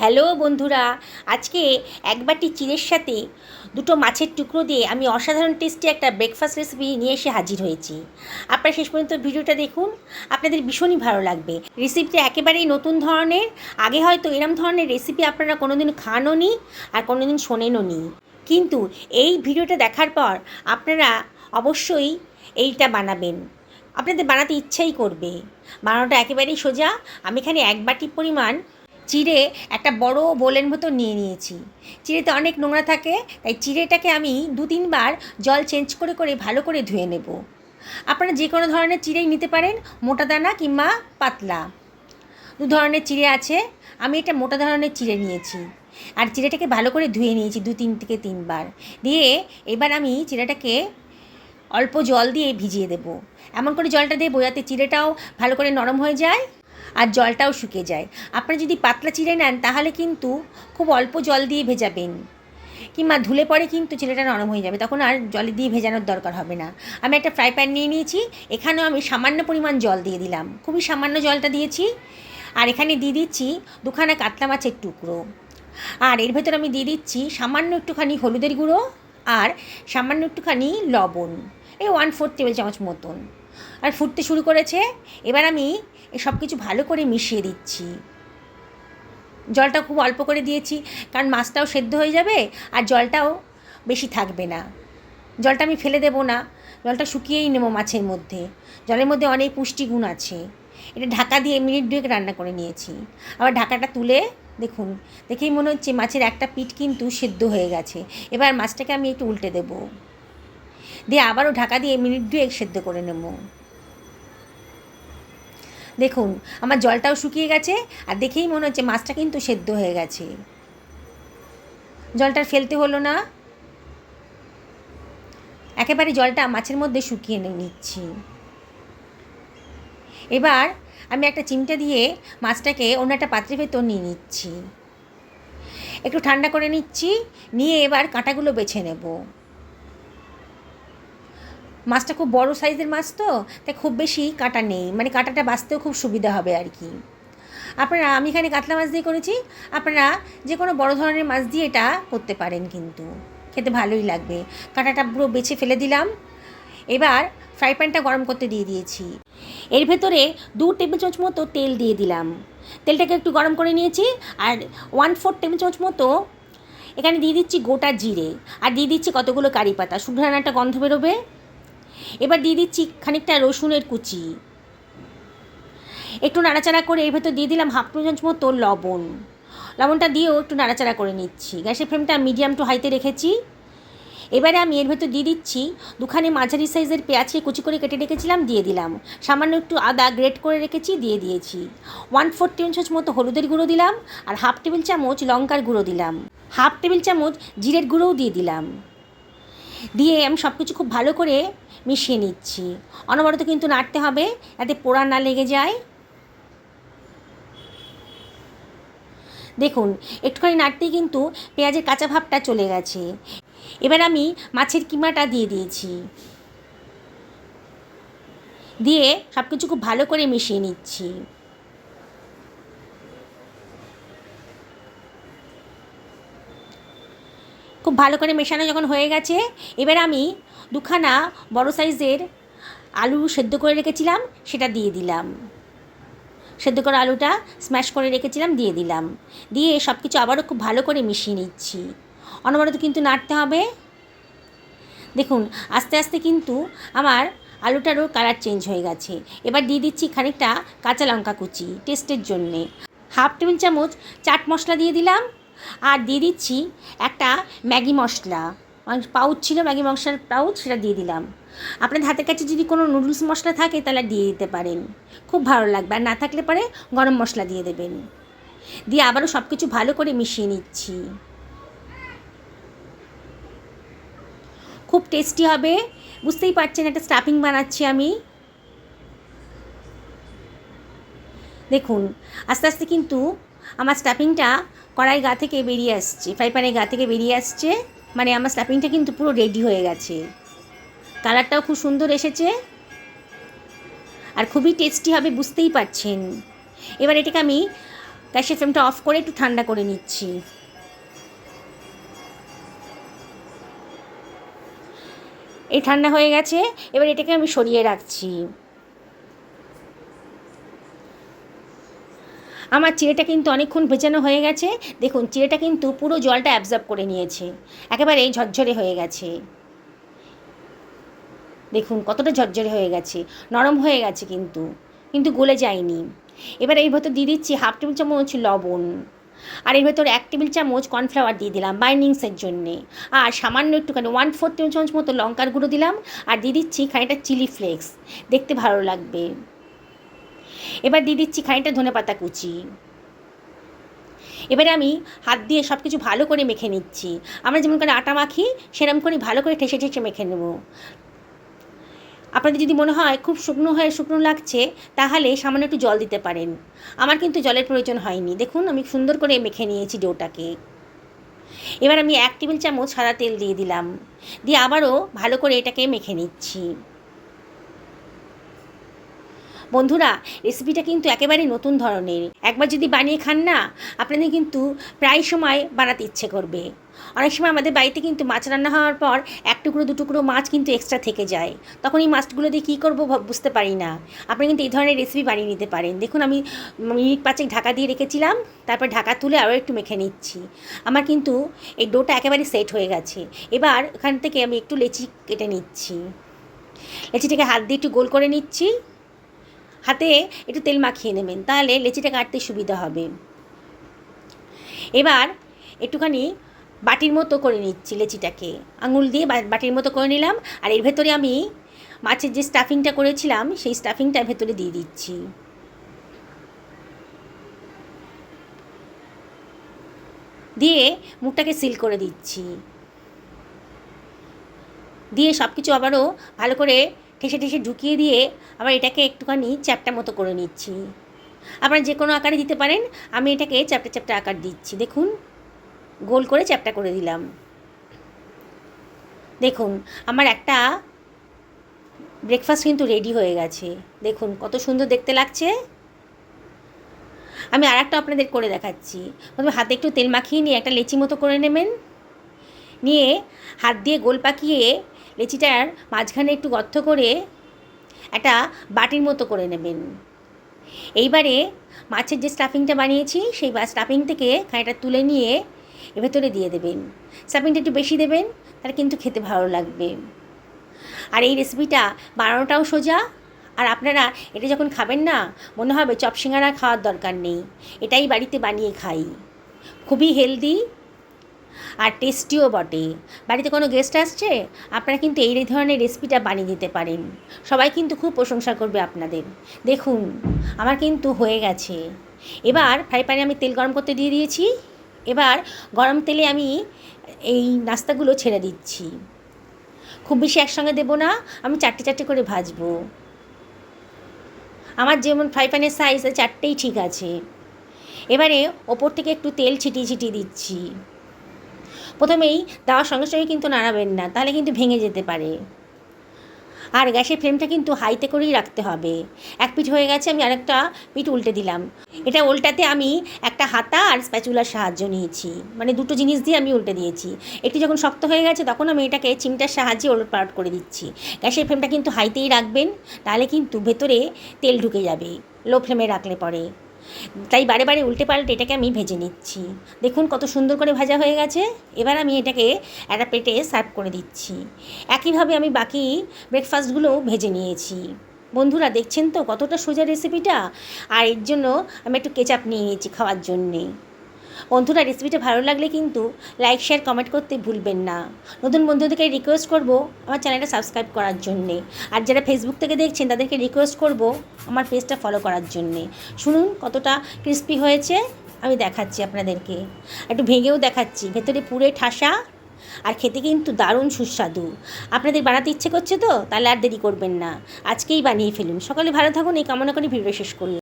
Hello বন্ধুরা, আজকে এক বাটি চিড়ের সাথে দুটো মাছের টুকরো দিয়ে আমি অসাধারণ টেস্টি একটা ব্রেকফাস্ট রেসিপি নিয়ে এসে হাজির হয়েছি। আপনারা শেষ পর্যন্ত ভিডিওটা দেখুন, আপনাদের ভীষণই ভালো লাগবে। রেসিপিটা একেবারেই নতুন ধরনের, আগে হয়তো এরম ধরনের রেসিপি আপনারা কোনোদিন খানও নি আর কোনোদিন শোনেনও নি কিন্তু এই ভিডিওটা দেখার পর আপনারা অবশ্যই এইটা বানাবেন। আপনাদের বানাতে ইচ্ছাই করবে। বানানোটা একেবারেই সোজা, আমি এখানে এক বাটি পরিমাণ চিড়ে একটা বড় বোলের মতো নিয়ে নিয়েছি। চিড়েতে অনেক নোংরা থাকে, তাই চিড়েটাকে আমি দু তিনবার জল চেঞ্জ করে করে ভালো করে ধুয়ে নেব। আপনারা যে কোনো ধরনের চিড়েই নিতে পারেন, মোটা দানা কিংবা পাতলা। দু ধরনের চিড়ে আছে, আমি এটা মোটা ধরনের চিড়ে নিয়েছি। আর চিড়েটাকে ভালো করে ধুয়ে নিয়েছি দু তিন থেকে তিনবার। দিয়ে এবার আমি চিড়েটাকে অল্প জল দিয়ে ভিজিয়ে দেবো। এমন করে জলটা দিয়ে বোঝাতে চিড়েটাও ভালো করে নরম হয়ে যায়। আর জলটাও শুকিয়ে যায়। আপনারা যদি পাতলা চিড়ে নেন, তাহলে কিন্তু খুব অল্প জল দিয়ে ভেজাবেন। কিংবা ধুলে পরে কিন্তু চিড়েটা নরম হয়ে যাবে, তখন আর জলে দিয়ে ভেজানোর দরকার হবে না। আমি একটা ফ্রাই প্যান নিয়ে নিয়েছি, এখানেও আমি সামান্য পরিমাণ জল দিয়ে দিলাম। খুবই সামান্য জলটা দিয়েছি, আর এখানে দিয়ে দিচ্ছি দুখানা কাতলা মাছের টুকরো। আর এর ভেতর আমি দিয়ে দিচ্ছি সামান্য একটুখানি হলুদের গুঁড়ো আর সামান্য একটুখানি লবণ। এই ওয়ান ফোর টেবিল চামচ মতন। আর ফুটতে শুরু করেছে। এবার আমি সব কিছু ভালো করে মিশিয়ে দিচ্ছি। জলটা খুব অল্প করে দিয়েছি, কারণ মাছটাও সেদ্ধ হয়ে যাবে আর জলটাও বেশি থাকবে না। জলটা আমি ফেলে দেবো না, জলটা শুকিয়েই নেব মাছের মধ্যে। জলের মধ্যে অনেক পুষ্টিগুণ আছে। এটা ঢাকা দিয়ে মিনিট দুয়েক রান্না করে নিয়েছি। আবার ঢাকাটা তুলে দেখুন, দেখেই মনে হচ্ছে মাছের একটা পিঠ কিন্তু সেদ্ধ হয়ে গেছে। এবার মাছটাকে আমি একটু উল্টে দেবো। দিয়ে আবারও ঢাকা দিয়ে মিনিট দুয়েক সেদ্ধ করে নেব। দেখুন, আমার জলটাও শুকিয়ে গেছে আর দেখেই মনে হচ্ছে মাছটা কিন্তু সেদ্ধ হয়ে গেছে। জলটা ফেলতে হলো না। একেবারে জলটা মাছের মধ্যে শুকিয়ে নিচ্ছি। এবার আমি একটা চিমটা দিয়ে মাছটাকে অন্য একটা পাত্রে ভেতর নিয়ে নিচ্ছি। একটু ঠান্ডা করে নিচ্ছি, নিয়ে এবার কাঁটাগুলো বেছে নেব। মাছটা খুব বড় সাইজের মাছ তো, তাই খুব বেশি কাটা নেই। মানে কাঁটাটা বাঁচতেও খুব সুবিধা হবে আর কি। আপনারা, আমি এখানে কাতলা মাছ দিয়ে করেছি, আপনারা যে কোনো বড় ধরনের মাছ দিয়ে এটা করতে পারেন কিন্তু। খেতে ভালোই লাগবে। কাঁটাটা পুরো বেছে ফেলে দিলাম। এবার ফ্রাই প্যানটা গরম করতে দিয়ে দিয়েছি। এর ভেতরে দু টেবিল চামচ মতো তেল দিয়ে দিলাম। তেলটাকে একটু গরম করে নিয়েছি আর ওয়ান ফোর টেবিল চামচ মতো এখানে দিয়ে দিচ্ছি গোটা জিরে। আর দিয়ে দিচ্ছি কতগুলো কারি পাতা। শুকনো একটা গন্ধ বেরোবে। এবার দিয়ে দিচ্ছি খানিকটা রসুনের কুচি। একটু নাড়াচাড়া করে এর ভেতর দিয়ে দিলাম হাফ চামচ মতো লবণ। লবণটা দিয়েও একটু নাড়াচাড়া করে নিচ্ছি। গ্যাসের ফ্লেমটা মিডিয়াম টু হাইতে রেখেছি। এবারে আমি এর ভেতর দিয়ে দিচ্ছি দুখানে মাঝারি সাইজের পেঁয়াজকে কুচি করে কেটে রেখেছিলাম, দিয়ে দিলাম। সামান্য একটু আদা গ্রেট করে রেখেছি, দিয়ে দিয়েছি। ওয়ান ফোর টেবিল চামচ মতো হলুদের গুঁড়ো দিলাম আর হাফ টেবিল চামচ লঙ্কার গুঁড়ো দিলাম। হাফ টেবিল চামচ জিরের গুঁড়োও দিয়ে দিলাম। দিয়ে আমি সব কিছু খুব ভালো করে মিশিয়ে নিচ্ছি। অনবরত কিন্তু নাড়তে হবে যাতে পোড়া না লেগে যায়। দেখুন, একটুখানি নাড়তেই কিন্তু পেঁয়াজের কাঁচা ভাবটা চলে গেছে। এবার আমি মাছের কিমাটা দিয়ে দিয়েছি। দিয়ে সব কিছু খুব ভালো করে মিশিয়ে নিচ্ছি। খুব ভালো করে মেশানো যখন হয়ে গেছে, এবার আমি দুখানা বড় সাইজের আলু সেদ্ধ করে রেখেছিলাম, সেটা দিয়ে দিলাম। সেদ্ধ করা আলুটা স্ম্যাশ করে রেখেছিলাম, দিয়ে দিলাম। দিয়ে সব কিছু আবারও খুব ভালো করে মিশিয়ে নিচ্ছি। অনবরত কিন্তু নাড়তে হবে। দেখুন, আস্তে আস্তে কিন্তু আমার আলুটারও কালার চেঞ্জ হয়ে গেছে। এবার দিয়ে দিচ্ছি খানিকটা কাঁচা লঙ্কা কুচি, টেস্টের জন্যে। হাফ টেবিল চামচ চাট মশলা দিয়ে দিলাম। আর দিয়ে দিচ্ছি একটা ম্যাগি মশলা। পাউচ ছিল, ম্যাগি মশলার পাউচ সেটা দিয়ে দিলাম। আপনাদের হাতের কাছে যদি কোনো নুডলস মশলা থাকে তাহলে দিয়ে দিতে পারেন। খুব ভালো লাগবে। আর না থাকলে পরে গরম মশলা দিয়ে দেবেন। দিয়ে আবারও সব কিছু ভালো করে মিশিয়ে নিচ্ছি। খুব টেস্টি হবে। বুঝতেই পারছেন একটা স্টাফিং বানাচ্ছি আমি। দেখুন, আস্তে আস্তে কিন্তু আমার স্টাফিংটা কড়াই গা থেকে বেরিয়ে আসছে ফ্রাই প্যানের গা থেকে বেরিয়ে আসছে মানে আমার স্টাফিংটা কিন্তু পুরো রেডি হয়ে গেছে। কালারটাও খুব সুন্দর এসেছে। আর খুবই টেস্টি হবে, বুঝতেই পারছেন। এবার এটাকে আমি গ্যাসের ফ্লেমটা অফ করে একটু ঠান্ডা করে নিচ্ছি। এই ঠান্ডা হয়ে গেছে, এবার এটাকে আমি সরিয়ে রাখছি। আমার চিড়েটা কিন্তু অনেকক্ষণ ভেজানো হয়ে গেছে। দেখুন, চিড়েটা কিন্তু পুরো জলটা অ্যাবজর্ব করে নিয়েছে। একেবারে ঝরঝরে হয়ে গেছে। দেখুন, কতটা ঝরঝরে হয়ে গেছে। নরম হয়ে গেছে কিন্তু কিন্তু গলে যায়নি। এবার এর ভেতর দিয়ে দিচ্ছি হাফ টেবিল চামচ লবণ। আর এর ভেতর এক টেবিল চামচ কর্নফ্লাওয়ার দিয়ে দিলাম বাইন্ডিংসের জন্যে। আর সামান্য একটুখানি ওয়ান ফোর টেবিল চামচ মতো লঙ্কার গুঁড়ো দিলাম। আর দিয়ে দিচ্ছি খানিকটা চিলি ফ্লেক্স দেখতে ভালো লাগবে। এবার দিয়ে দিচ্ছি খানিকটা ধনে পাতা কুচি। এবারে আমি হাত দিয়ে সব কিছু ভালো করে মেখে নিচ্ছি। আমরা যেমন করে আটা মাখি সেরকম করে ভালো করে ঠেসে ঠেসে মেখে নেব। আপনাদের যদি মনে হয় খুব শুকনো হয়ে শুকনো লাগছে, তাহলে সামান্য একটু জল দিতে পারেন। আমার কিন্তু জলের প্রয়োজন হয়নি। দেখুন, আমি সুন্দর করে মেখে নিয়েছি ডোটাকে। এবার আমি এক টেবিল চামচ সাদা তেল দিয়ে দিলাম। দিয়ে আবারও ভালো করে এটাকে মেখে নিচ্ছি। বন্ধুরা রেসিপিটা কিন্তু একেবারে নতুন ধরনের। একবার যদি বানিয়ে খান না, আপনাদের কিন্তু প্রায় সময় বানাতে ইচ্ছে করবে। অনেক সময় আমাদের বাড়িতে কিন্তু মাছ রান্না হওয়ার পর এক টুকরো, দু টুকরো মাছ কিন্তু এক্সট্রা থেকে যায়। তখন এই মাছগুলো দিয়ে কী করব বুঝতে পারি না। আপনি কিন্তু এই ধরনের রেসিপি বানিয়ে নিতে পারেন। দেখুন, আমি মিনিট পাঁচেক ঢাকা দিয়ে রেখেছিলাম, তারপর ঢাকা তুলে আরও একটু মেখে নিচ্ছি। আমার কিন্তু এই ডোটা একেবারে সেট হয়ে গেছে। এবার এখান থেকে আমি একটু লেচি কেটে নিচ্ছি। লেচিটাকে হাত দিয়ে একটু গোল করে নিচ্ছি। হাতে একটু তেল মাখিয়ে নেবেন, তাহলে লেচিটা কাটতে সুবিধা হবে। এবার একটুখানি বাটির মতো করে নিচ্ছি লেচিটাকে। আঙুল দিয়ে বাটির মতো করে নিলাম, আর এর ভেতরে আমি মাছের যে স্টাফিংটা করেছিলাম, সেই স্টাফিংটা ভেতরে দিয়ে দিচ্ছি। দিয়ে মুখটাকে সিল করে দিচ্ছি। দিয়ে সব কিছু আবারও ভালো করে ঠেসে ঠেসে ঢুকিয়ে দিয়ে আবার এটাকে একটুখানি চ্যাপটা মতো করে নিচ্ছি। আপনারা যে কোনো আকারে দিতে পারেন, আমি এটাকে চ্যাপটা চ্যাপটা আকার দিচ্ছি। দেখুন, গোল করে চ্যাপটা করে দিলাম। দেখুন, আমার একটা ব্রেকফাস্ট কিন্তু রেডি হয়ে গেছে। দেখুন, কত সুন্দর দেখতে লাগছে। আমি আর একটা আপনাদের করে দেখাচ্ছি। প্রথমে হাতে একটু তেল মাখিয়ে নিয়ে একটা লেচি মতো করে নেবেন। নিয়ে হাত দিয়ে গোল পাকিয়ে লেচিটার মাঝখানে একটু গর্ত করে একটা বাটির মতো করে নেবেন। এইবারে মাছের যে স্টাফিংটা বানিয়েছি, সেই স্টাফিং থেকে খানিটা তুলে নিয়ে ভেতরে দিয়ে দেবেন। স্টাফিংটা একটু বেশি দেবেন, তাহলে কিন্তু খেতে ভালো লাগবে। আর এই রেসিপিটা বানানোটাও সোজা। আর আপনারা এটা যখন খাবেন না, মনে হবে চপ সিঙ্গারা খাওয়ার দরকার নেই। এটাই বাড়িতে বানিয়ে খাই। খুবই হেলদি আর টেস্টিও বটে। বাড়িতে কোনো গেস্ট আসছে? আপনারা কিন্তু এই ধরনের রেসিপিটা বানিয়ে দিতে পারেন। সবাই কিন্তু খুব প্রশংসা করবে আপনাদের। দেখুন, আমার কিন্তু হয়ে গেছে। এবার ফ্রাই প্যানে আমি তেল গরম করতে দিয়ে দিয়েছি। এবার গরম তেলে আমি এই নাস্তাগুলো ছেড়ে দিচ্ছি। খুব বেশি একসঙ্গে দেবো না, আমি চারটে চারটে করে ভাজবো। আমার যেমন ফ্রাই প্যানের সাইজ চারটেই ঠিক আছে। এবারে ওপর থেকে একটু তেল ছিটিয়ে ছিটিয়ে দিচ্ছি। প্রথমেই দেওয়ার সঙ্গে সঙ্গে কিন্তু নাড়াবেন না, তাহলে কিন্তু ভেঙে যেতে পারে। আর গ্যাসের ফ্লেমটা কিন্তু হাইতে করেই রাখতে হবে। এক পিঠ হয়ে গেছে, আমি আরেকটা পিঠ উল্টে দিলাম। এটা উল্টাতে আমি একটা হাতা আর স্প্যাচুলার সাহায্য নিয়েছি। মানে দুটো জিনিস দিয়ে আমি উল্টে দিয়েছি। একটু যখন শক্ত হয়ে গেছে, তখন আমি এটাকে চিমটার সাহায্যে ওলট পালট করে দিচ্ছি। গ্যাসের ফ্লেমটা কিন্তু হাইতেই রাখবেন, তাহলে কিন্তু ভেতরে তেল ঢুকে যাবে, লো ফ্লেমে রাখলে পরে। তাই বারে বারে উল্টে পাল্টে এটাকে আমি ভেজে নিচ্ছি। দেখুন কত সুন্দর করে ভাজা হয়ে গেছে। এবার আমি এটাকে একটা প্লেটে সার্ভ করে দিচ্ছি। একইভাবে আমি বাকি ব্রেকফাস্টগুলোও ভেজে নিয়েছি। বন্ধুরা, দেখছেন তো কতটা সোজা রেসিপিটা? আর এর জন্য আমি একটু কেচাপ নিয়ে নিয়েছি খাওয়ার জন্যে। বন্ধুরা রেসিপিটা ভালো লাগলে কিন্তু লাইক শেয়ার কমেন্ট করতে ভুলবেন না। নতুন বন্ধুদেরকে রিকোয়েস্ট করব আমার চ্যানেলটা সাবস্ক্রাইব করার জন্যে। আর যারা ফেসবুক থেকে দেখছেন, তাদেরকে রিকোয়েস্ট করব আমার পেজটা ফলো করার জন্যে। শুনুন কতটা ক্রিস্পি হয়েছে, আমি দেখাচ্ছি আপনাদেরকে। একটু ভেঙেও দেখাচ্ছি, ভেতরে পুরে ঠাসা আর খেতে কিন্তু দারুণ সুস্বাদু। আপনাদের বানাতে ইচ্ছে করছে তো, তাহলে আর দেরি করবেন না। আজকেই বানিয়ে ফেলুন। সকালে ভালো থাকুন, এই কামনা করে ভিডিও শেষ করলাম।